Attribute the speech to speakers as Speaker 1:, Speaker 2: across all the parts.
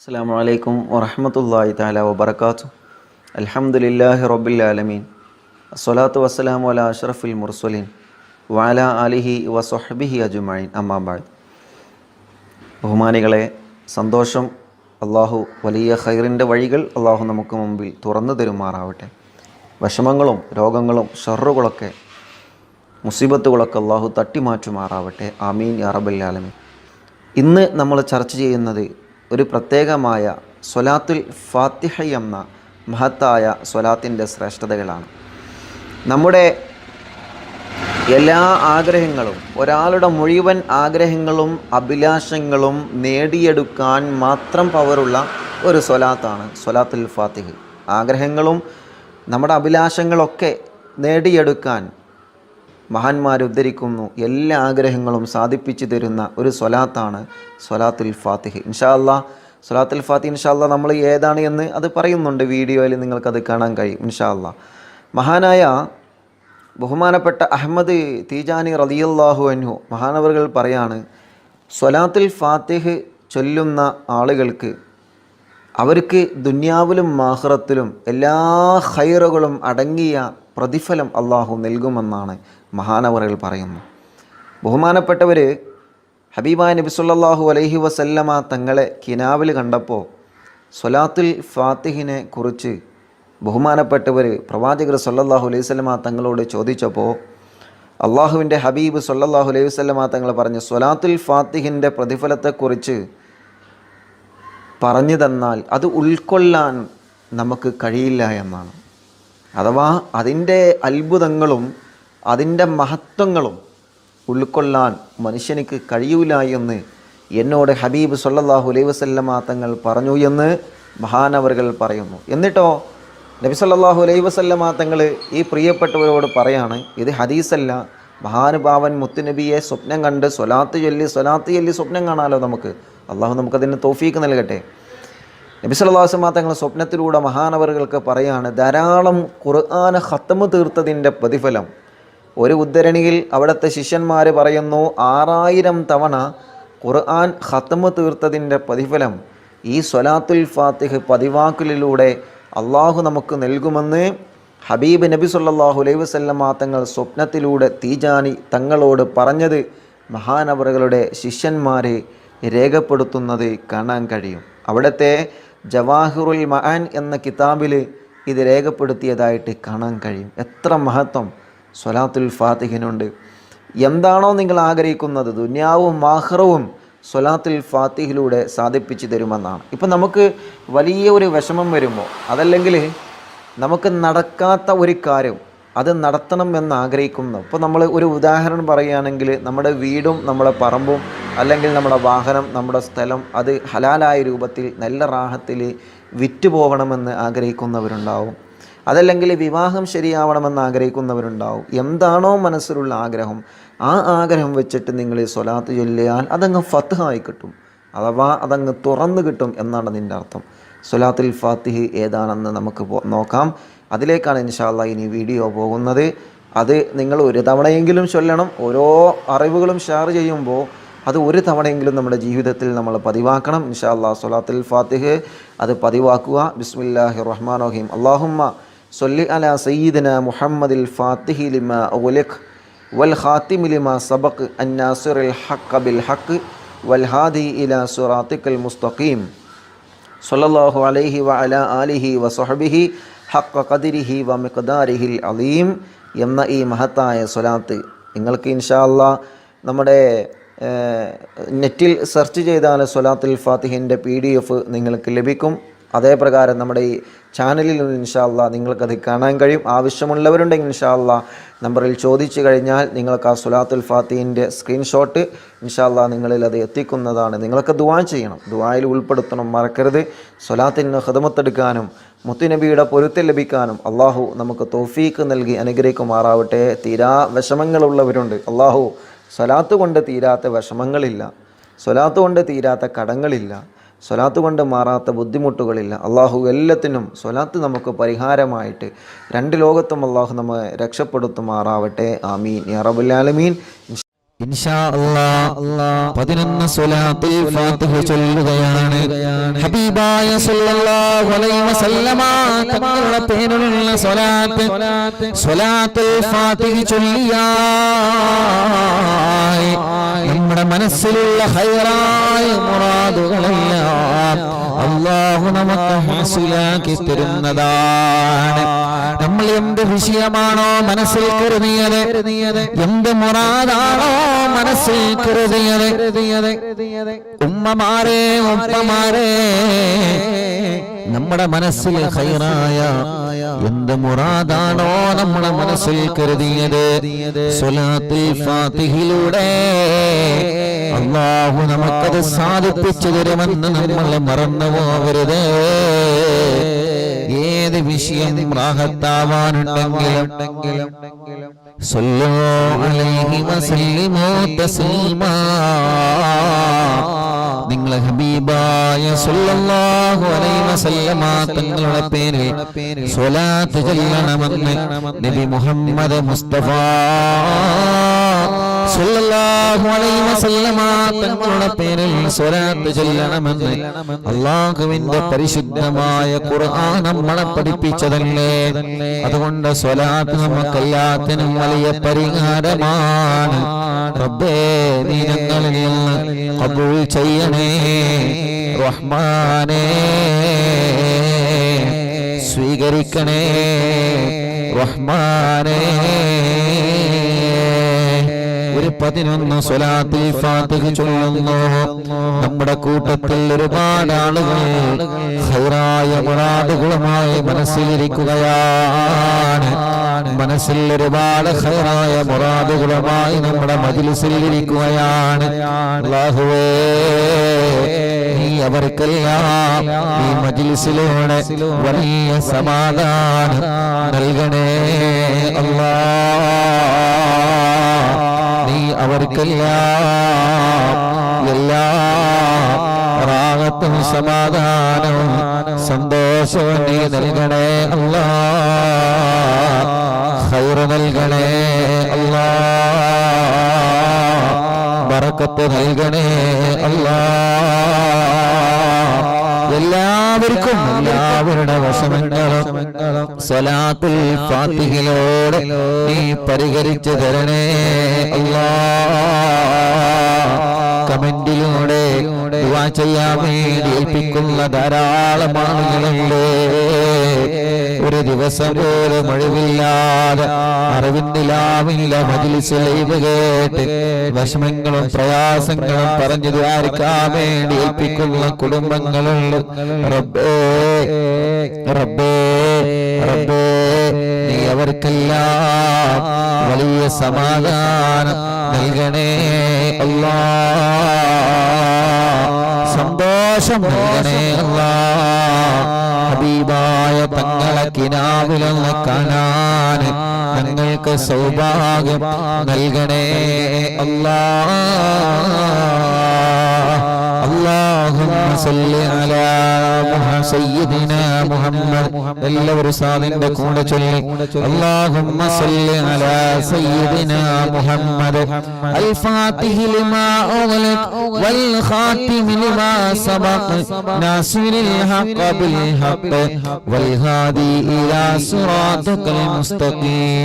Speaker 1: അസ്സാം വലൈക്കും വറഹമത്തല്ലാഹി താല വബർക്കാത്തു അലഹമുല്ലാഹി റബ്ബിൽ ആലമീൻ. വസ്സലാം വല അഷറഫുൽ മുർസലീൻ. വാല അലിഹി വസ്ഹബിഹി അജുമായിൻ അമ്മാബായ് ബഹുമാനികളെ സന്തോഷം അള്ളാഹു വലിയ ഖൈറിന്റെ വഴികൾ അള്ളാഹു നമുക്ക് മുമ്പിൽ തുറന്നു തരുമാറാവട്ടെ. വിഷമങ്ങളും രോഗങ്ങളും ഷറുകളൊക്കെ മുസീബത്തുകളൊക്കെ അള്ളാഹു തട്ടിമാറ്റുമാറാവട്ടെ. ആമീൻ യാ റബ്ബൽ ആലമീൻ. ഇന്ന് നമ്മൾ ചർച്ച ചെയ്യുന്നത് ഒരു പ്രത്യേകമായ സ്വലാത്തുൽ ഫാത്തിഹ എന്ന മഹത്തായ സ്വലാത്തിന്റെ ശ്രേഷ്ഠതകളാണ്. നമ്മുടെ എല്ലാ ആഗ്രഹങ്ങളും ഒരാളുടെ മുഴുവൻ ആഗ്രഹങ്ങളും അഭിലാഷങ്ങളും നേടിയെടുക്കാൻ മാത്രം പവറുള്ള ഒരു സ്വലാത്താണ് സ്വലാത്തുൽ ഫാത്തിഹ്. ആഗ്രഹങ്ങളും നമ്മുടെ അഭിലാഷങ്ങളൊക്കെ നേടിയെടുക്കാൻ മഹാന്മാർ ഉദ്ധരിക്കുന്നു എല്ലാ ആഗ്രഹങ്ങളും സാധിപ്പിച്ചു തരുന്ന ഒരു സ്വലാത്താണ് സ്വലാത്തുൽ ഫാത്തിഹ്. ഇൻഷാ അല്ലാ സ്വലാത്തുൽ ഫാത്തിഹ് ഇൻഷാ അല്ലാ നമ്മൾ ഏതാണ് എന്ന് അത് പറയുന്നുണ്ട് വീഡിയോയിൽ നിങ്ങൾക്കത് കാണാൻ കഴിയും ഇൻഷാ അല്ലാ മഹാനായ ബഹുമാനപ്പെട്ട അഹമ്മദ് തീജാനി റളിയല്ലാഹു അൻഹു മഹാനവറുകൾ പറയാണ് സ്വലാത്തുൽ ഫാത്തിഹ് ചൊല്ലുന്ന ആളുകൾക്ക് അവർക്ക് ദുന്യാവിലും മാഹ്റത്തിലും എല്ലാ ഹൈറുകളും അടങ്ങിയ പ്രതിഫലം അള്ളാഹു നൽകുമെന്നാണ്. മഹാനവറുകൾ പറയുന്നു. ബഹുമാനപ്പെട്ടവർ ഹബീബാ നബി സല്ലല്ലാഹു അലൈഹി വസല്ലമ തങ്ങളെ കിനാവിൽ കണ്ടപ്പോൾ സൊലാത്തുൽ ഫാത്തിഹിനെ കുറിച്ച് ബഹുമാനപ്പെട്ടവർ പ്രവാചകർ സൊല്ലാഹു അലൈഹി വസല്ലമ തങ്ങളോട് ചോദിച്ചപ്പോൾ അള്ളാഹുവിന്റെ ഹബീബ് സൊല്ലാഹു അലൈഹി വസല്ലമ തങ്ങൾ പറഞ്ഞു സൊലാത്തുൽ ഫാത്തിഹിന്റെ പ്രതിഫലത്തെക്കുറിച്ച് പറഞ്ഞു തന്നാൽ അത് ഉൾക്കൊള്ളാൻ നമുക്ക് കഴിയില്ല എന്നാണ്. അഥവാ അതിന്റെ അത്ഭുതങ്ങളും അതിന്റെ മഹത്വങ്ങളും ഉൾക്കൊള്ളാൻ മനുഷ്യനിക്ക് കഴിയൂല എന്ന് എന്നോട് ഹബീബ് സല്ലല്ലാഹു അലൈഹി വസല്ലമ തങ്ങൾ പറഞ്ഞു എന്ന് മഹാനവറുകൾ പറയുന്നു. എന്നിട്ടോ നബി സല്ലല്ലാഹു അലൈഹി വസല്ലമ തങ്ങൾ ഈ പ്രിയപ്പെട്ടവരോട് പറയാണ് ഇത് ഹദീസല്ല മഹാനുഭാവൻ മുത്തുനബിയെ സ്വപ്നം കണ്ട് സ്വലാത്ത് ചൊല്ലി സ്വലാത്ത് ചൊല്ലി സ്വപ്നം കാണാലോ നമുക്ക്? അള്ളാഹു നമുക്കതിന് തോഫീക്ക് നൽകട്ടെ. നബി അലൈഹി തങ്ങൾ സ്വപ്നത്തിലൂടെ മഹാനവറുകൾക്ക് പറയാണ് ധാരാളം ഖുർആാന ഹത്തമ് തീർത്തതിന്റെ പ്രതിഫലം ഒരു ഉദ്ധരണിയിൽ അവിടുത്തെ ശിഷ്യന്മാർ പറയുന്നു ആറായിരം തവണ ഖുർആൻ ഹത്തമ തീർത്തതിന്റെ പ്രതിഫലം ഈ സ്വലാത്തുൽ ഫാത്തിഹ് പതിവാക്കലിലൂടെ അള്ളാഹു നമുക്ക് നൽകുമെന്ന് ഹബീബ് നബി സല്ലാഹു അലൈഹി വസല്ലമ തങ്ങൾ സ്വപ്നത്തിലൂടെ തീജാനി തങ്ങളോട് പറഞ്ഞത് മഹാനവറുകളുടെ ശിഷ്യന്മാരെ രേഖപ്പെടുത്തുന്നത് കാണാൻ കഴിയും. അവിടുത്തെ ജവാഹിറുൽ മഹാൻ എന്ന കിതാബിൽ ഇത് രേഖപ്പെടുത്തിയതായിട്ട് കാണാൻ കഴിയും. എത്ര മഹത്വം. സ്വലാത്തുൽ ഫാത്തിഹിനുണ്ട്. എന്താണോ നിങ്ങൾ ആഗ്രഹിക്കുന്നത് ദുന്യാവും മാഹ്റവും സ്വലാത്തുൽ ഫാത്തിഹിലൂടെ സാധിപ്പിച്ചു തരുമെന്നാണ്. ഇപ്പം നമുക്ക് വലിയ ഒരു വിഷമം വരുമ്പോൾ അതല്ലെങ്കിൽ നമുക്ക് നടക്കാത്ത ഒരു കാര്യം അത് നടത്തണം എന്ന് ആഗ്രഹിക്കുന്നു. ഇപ്പോൾ നമ്മൾ ഒരു ഉദാഹരണം പറയുകയാണെങ്കിൽ നമ്മുടെ വീടും നമ്മുടെ പറമ്പും അല്ലെങ്കിൽ നമ്മുടെ വാഹനം നമ്മുടെ സ്ഥലം അത് ഹലാലായ രൂപത്തിൽ നല്ല റാഹത്തിൽ വിറ്റ് പോകണമെന്ന് ആഗ്രഹിക്കുന്നവരുണ്ടാവും. അതല്ലെങ്കിൽ വിവാഹം ശരിയാവണമെന്ന് ആഗ്രഹിക്കുന്നവരുണ്ടാവും. എന്താണോ മനസ്സിലുള്ള ആഗ്രഹം ആ ആഗ്രഹം വെച്ചിട്ട് നിങ്ങൾ ഈ സ്വലാത്ത് ചൊല്ലിയാൽ അതങ്ങ് ഫത്ത്ഹായി കിട്ടും. അഥവാ അതങ്ങ് തുറന്നു കിട്ടും എന്നാണ് നിന്റെ അർത്ഥം. സ്വലാത്തുൽ ഫാത്തിഹ് ഏതാണെന്ന് നമുക്ക് നോക്കാം. അതിലേക്കാണ് ഇൻഷാല്ല ഇനി വീഡിയോ പോകുന്നത്. അത് നിങ്ങൾ ഒരു തവണയെങ്കിലും ചൊല്ലണം. ഓരോ അറിവുകളും ഷെയർ ചെയ്യുമ്പോൾ അത് ഒരു തവണയെങ്കിലും നമ്മുടെ ജീവിതത്തിൽ നമ്മൾ പതിവാക്കണം. ഇൻഷാ ഇൻഷാല്ലാ സ്വലാത്തുൽ ഫാത്തിഹ് അത് പതിവാക്കുക. ബിസ്മില്ലാഹി റഹ്മാൻ റഹീം. അള്ളാഹുമ്മ സൊല്ലി അല സയ്യിദന മുഹമ്മദിൽ ഫാത്തിഹി ലിമ ഉലിഖ് വൽ ഖാത്തിമി ലിമ സബക് അന്നാസുറിൽ ഹക്ക് ബിൽ ഹക്ക് വൽ ഹാദി ഇല സുറാത്തിക്കൽ മുസ്തഖീം. സൊല്ലാഹു അലൈഹി വ അല ആലിഹി വ സഹബിഹി ഹക്ക കതിരിഹി വ മിഖദാരിഹിൽ അലീം എന്ന ഈ മഹത്തായ സ്വലാത്ത് നിങ്ങൾക്ക് ഇൻഷാല്ല നമ്മുടെ നെറ്റിൽ സെർച്ച് ചെയ്താൽ സ്വലാത്തുൽ ഫാത്തിഹിന്റെ പി ഡി എഫ് നിങ്ങൾക്ക് ലഭിക്കും. അതേപ്രകാരം നമ്മുടെ ഈ ചാനലിൽ ഇൻഷാല്ല നിങ്ങൾക്കത് കാണാൻ കഴിയും. ആവശ്യമുള്ളവരുണ്ടെങ്കിൽ ഇൻഷാല്ല നമ്പറിൽ ചോദിച്ചു കഴിഞ്ഞാൽ നിങ്ങൾക്ക് ആ സുലാത്തുൽ ഫാത്തിന്റെ സ്ക്രീൻഷോട്ട് ഇൻഷാല്ല നിങ്ങളിൽ അത് എത്തിക്കുന്നതാണ്. നിങ്ങൾക്ക് ദുവാ ചെയ്യണം. ദുവായിൽ ഉൾപ്പെടുത്തണം. മറക്കരുത്. സ്വലാത്തിന് ഹൃദമത്തെടുക്കാനും മുത്തുനബിയുടെ പൊരുത്തം ലഭിക്കാനും അള്ളാഹു നമുക്ക് തോഫീക്ക് നൽകി അനുഗ്രഹിക്കുമാറാവട്ടെ. തീരാ വിഷമങ്ങളുള്ളവരുണ്ട്. അള്ളാഹു സ്വലാത്ത് കൊണ്ട് തീരാത്ത വിഷമങ്ങളില്ല. സ്വലാത്ത് കൊണ്ട് തീരാത്ത കടങ്ങളില്ല. സ്വലാത്ത് കൊണ്ട് മാറാത്ത ബുദ്ധിമുട്ടുകളില്ല. അള്ളാഹു എല്ലാത്തിനും സ്വലാത്ത് നമുക്ക് പരിഹാരമായിട്ട് രണ്ട് ലോകത്തും അള്ളാഹു നമ്മെ രക്ഷപ്പെടുത്തുമാറാവട്ടെ. ആമീൻ. യാ റബുല്ലാലമീൻ
Speaker 2: ഇൻഷാ അല്ലാ പതിനൊന്ന് സ്വലാത്തുൽ ഫാത്തിഹ ചൊല്ലുകയാണ്. ഹബീബായ സല്ലല്ലാഹു അലൈഹി വസല്ലമ തങ്ങളുടെ പേരിലുള്ള സ്വലാത്ത് സ്വലാത്തുൽ ഫാത്തിഹ നമ്മുടെ മനസ്സിലുള്ള ഹൈറായ മുറാദുകളെല്ലാം അള്ളാഹു നമുക്ക് ഹാസിലാക്കി തരുന്നതാണ്. നമ്മൾ എന്ത് വിഷയമാണോ മനസ്സിൽ കരുതിയത്? എന്ത് മുറാദാണോ മനസ്സിൽ കരുതിയത്. ഉമ്മമാരെ ഉമ്മമാരെ നമ്മുടെ മനസ്സിൽ ഹൈറായ എന്ത് മുറാദാണോ നമ്മുടെ മനസ്സിൽ കരുതിയത്? സ്വലാത്തുൽ ഫാത്തിഹിലൂടെ അള്ളാഹു നമുക്കത് സാധിപ്പിച്ചു തരുമെന്ന് നമ്മൾ മറന്നു പോവരുത് ഏത് വിഷയം റാഹത്താവാനുണ്ടെങ്കിലും നിങ്ങളെ ഹബീബായ തങ്ങളുടെ പേരിൽ സ്വലാത്ത് ചെല്ലണമെന്ന് നബി മുഹമ്മദ് മുസ്തഫ. തങ്ങളുടെ പേരിൽ സ്വലാത്ത് ചൊല്ലണമെന്ന് അള്ളാഹുവിന്റെ പരിശുദ്ധമായ ഖുർആൻ നമ്മളെ പഠിപ്പിച്ചതല്ലേ? അതുകൊണ്ട് സ്വലാത്ത് നമുക്കെല്ലാത്തിനും വലിയ പരിഹാരമാണ്. റബ്ബേ നീ ഞങ്ങളിൽ നിന്ന് കബൂൽ ചെയ്യണേ. റഹ്മാനേ സ്വീകരിക്കണേ. റഹ്മാനേ. പതിനൊന്ന് സ്വലാത്തിൽ ഫാത്തിഹ ചൊല്ലുന്നു. നമ്മുടെ കൂട്ടത്തിൽ ഒരുപാട് ആളുകൾ ഹൈറായ മുറാദുകളുമായി മനസ്സിലിരിക്കുകയാണ്. മനസ്സിൽ ഒരുപാട് ഹൈറായ മുറാദുകളുമായി നമ്മുടെ മജിലിസിൽ ഇരിക്കുകയാണ് അല്ലാഹുവേ അവർക്കെല്ലാം ഈ മജിലിസിലൂടെ വലിയ സമാധാനം നൽകണേ. അവർക്കെല്ലാം എല്ലാ റാഹത്തും സമാധാനവും സന്തോഷവും നീ നൽകണേ അല്ലാ. ഹൈറ് നൽകണേ അല്ലാ. ബറക്കത്ത് നൽകണേ അല്ലാ. എല്ലാവർക്കും എല്ലാവരുടെ വശമങ്ങളും സ്വലാത്തിൽ ഫാത്തിഹിലോടെ നീ പരിഹരിച്ചു തരണേ അല്ലാ. ചെയ്യാൻ വേണ്ടി ഏൽപ്പിക്കുന്ന ധാരാളം ആളുകളുണ്ട്. ഒരു ദിവസം പോലും ഒഴിവില്ലാതെ അറിവിന്നിലാവില്ല മജിലിസ് കേട്ട് വിഷമങ്ങളും പ്രയാസങ്ങളും പറഞ്ഞു ദ്വാരിക്കാൻ വേണ്ടി ഏൽപ്പിക്കുന്ന കുടുംബങ്ങളുണ്ട്. റബ്ബേ റബ്ബേ റബ്ബേ നീ അവർക്കെല്ലാം വലിയ സമാധാനം നൽകണേ അല്ലാ സന്തോഷം ഹബീബായ തങ്ങളെ കിനാവിലൊന്ന് കാണാൻ. ഞങ്ങൾക്ക് സൗഭാഗ്യം നൽകണേ. എല്ലാവരും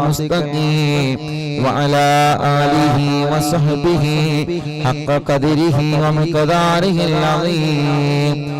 Speaker 2: المستقيم وعلى آله وصحبه حق قدره ومقداره العظيم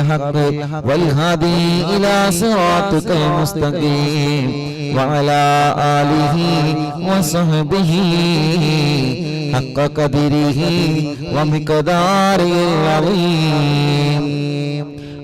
Speaker 2: والهادي إلى صراطك المستقيم وعلى آله وصحبه حق قدره ومقداره العظيم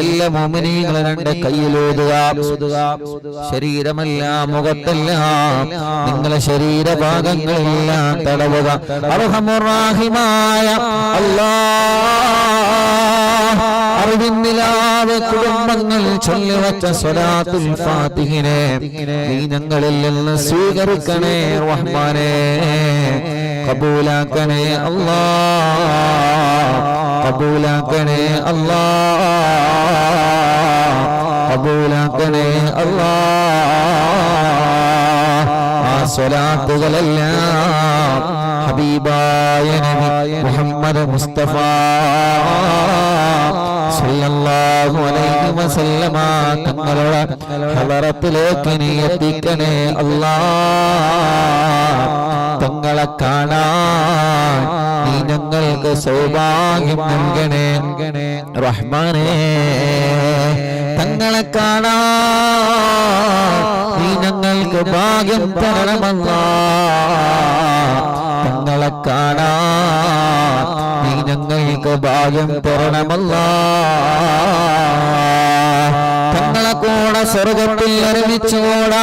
Speaker 2: എല്ലാ മോമിനികളും രണ്ട് കയ്യിലൂതുക ശരീരമല്ല മുഖത്തല്ല നിങ്ങളെ ശരീരഭാഗങ്ങളെല്ലാം തടവുക. അർഹമുറാഹിമായ അല്ലാ അറിവിന്നിലാവ് കുടുംബങ്ങൾ ചൊല്ലിവച്ച സ്വലാത്തുൽ ഫാത്തിഹിനെ നീ ഞങ്ങളിൽ നിന്ന് സ്വീകരിക്കണേ റഹ്മാനെ. കബൂലാക്കണേ അല്ലാ. കബൂലാക്കണേ അല്ലാ. കബൂലാക്കണേ അല്ലാ. ആ സ്വലാത്തുകളെല്ലാം ഹബീബായ മുഹമ്മദ് മുസ്തഫ. സല്ലല്ലാഹു അലൈഹി വസല്ലമ തങ്ങളുടെ ഹളറത്തിലേക്ക് നീ എത്തിക്കണേ അല്ലാ. തങ്ങളെ കാണാൻ നീ ഞങ്ങൾക്ക് സൗഭാഗ്യം നൽകണേ. റഹ്മാനേ തങ്ങളെ കാണാൻ നീ ഞങ്ങൾക്ക് ഭാഗ്യം തരണമല്ല. തങ്ങളെ കാണാൻ ഞങ്ങൾക്ക് ഭാഗ്യം തരണമല്ല. തങ്ങളെ കൂടെ സ്വർഗത്തിൽ ഒരുമിച്ചുകൂടാ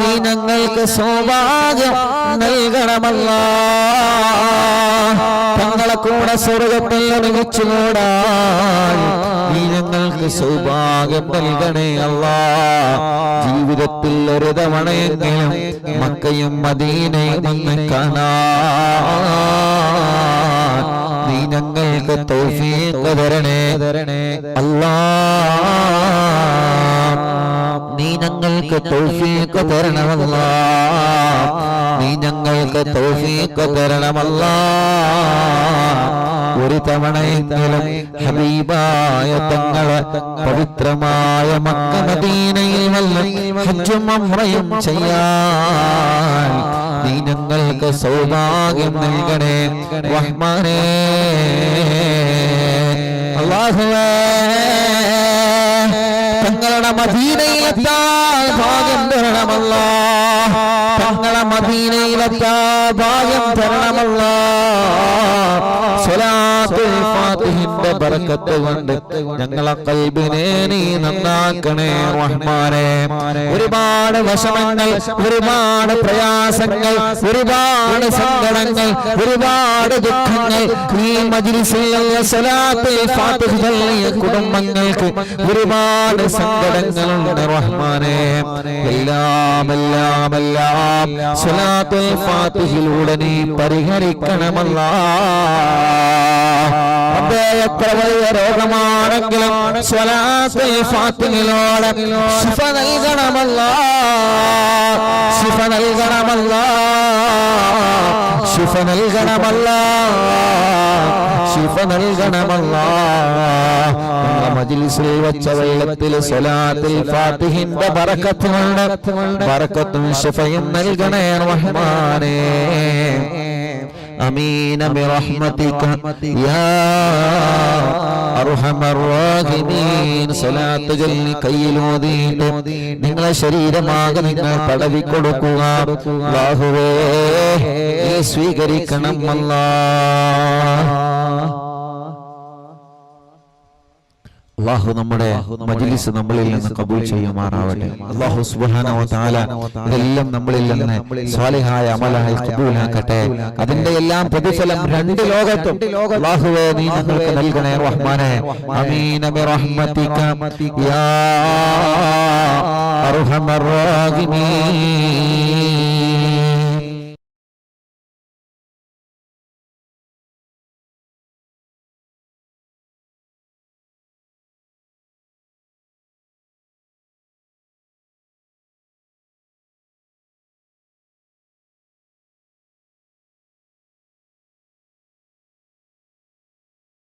Speaker 2: നീ ഞങ്ങൾക്ക് സൗഭാഗ്യം നൽകണമല്ല. തങ്ങളെ കൂടെ സ്വർഗത്തിൽ ഒരുമിച്ചുകൂടാ ഞങ്ങൾക്ക് സൗഭാഗ്യം നൽകണേ അല്ല. ജീവിതത്തിൽ ഒരു തവണയെങ്കിലും മക്കയും മദീനയും ഒന്ന് കാണാൻ നീ ഞങ്ങൾക്ക് തൗഫീഖ് തരണേ. അല്ലാ. ഞങ്ങൾക്ക് തൗഫീഖ് തരണമല്ല. നീ ഞങ്ങൾക്ക് തൗഫീഖ് തരണമല്ല. ഒരു തവണയെങ്കിലും ഹബീബായ തങ്ങളെ പവിത്രമായ മക്ക മദീനയിൽ വല്ല ഹജ്ജും ഉംറയും ചെയ്യാൻ നീ ഞങ്ങൾക്ക് സൗഭാഗ്യം നൽകണേ. റഹ്മാനേ. അല്ലാഹുവേ. തങ്ങളുടെ മദീനയിലെത്താൻ ഭാഗ്യം തരണമല്ല. തങ്ങളെ മദീനയിലെത്താൻ ഭാഗ്യം തരണമല്ല. ഞങ്ങളെ കൽബിനെ നീ നന്നാക്കണേ റഹ്മാനെ. ഒരുപാട് വിഷമങ്ങൾ ഒരുപാട് പ്രയാസങ്ങൾ ഒരുപാട് സങ്കടങ്ങൾ ഒരുപാട് ദുഃഖങ്ങൾ ഈ മജിലിസിലുള്ള കുടുംബങ്ങൾക്ക് ഒരുപാട് സങ്കടങ്ങളുണ്ട് റഹ്മാനെ. എല്ലാം എല്ലാം എല്ലാം സ്വലാത്തുൽ ഫാത്തിഹിലൂടെ നീ പരിഹരിക്കണമല്ല. എത്ര വലിയ രോഗമാണെങ്കിലും സ്വലാത്തുൽ ഫാത്തിഹിലൂടെ ശിഫ നൽകണമല്ല. ശിഫ നൽകണമല്ല. ശിഫ നൽകണമല്ല. ശിഫ നൽകണമല്ല ഫാത്തിഹിന്റെ ബറക്കത്തും ശിഫയും നൽകണേ റഹ്മാനേ. أمين برحمتك يا أرحم الراحمين صلاة جل കയ്യിലോതിയിട്ട് നിങ്ങളെ ശരീരമാകെ നിങ്ങൾ തടവി കൊടുക്കുക അല്ലാഹുവേ നീ സ്വീകരിക്കണം അല്ലാ അള്ളാഹു നമ്മുടെ മജ്ലിസ് നമ്മളിൽ നിന്ന് കബൂൽ ചെയ്യുമാറാവട്ടെ. അള്ളാഹു സുബ്ഹാനഹു വ തആല ഇതെല്ലാം നമ്മളിൽ നിന്ന് സ്വാലിഹായ അമലായി കബൂലാക്കട്ടെ. അതിന്റെ എല്ലാം പ്രതിഫലം രണ്ട് ലോകത്തും അള്ളാഹുവേ നീ ഞങ്ങൾക്ക് നൽകണേ റഹ്മാനെ. അമീന ബിറഹ്മതിക യാ അർഹമർ റാഹിമീൻ.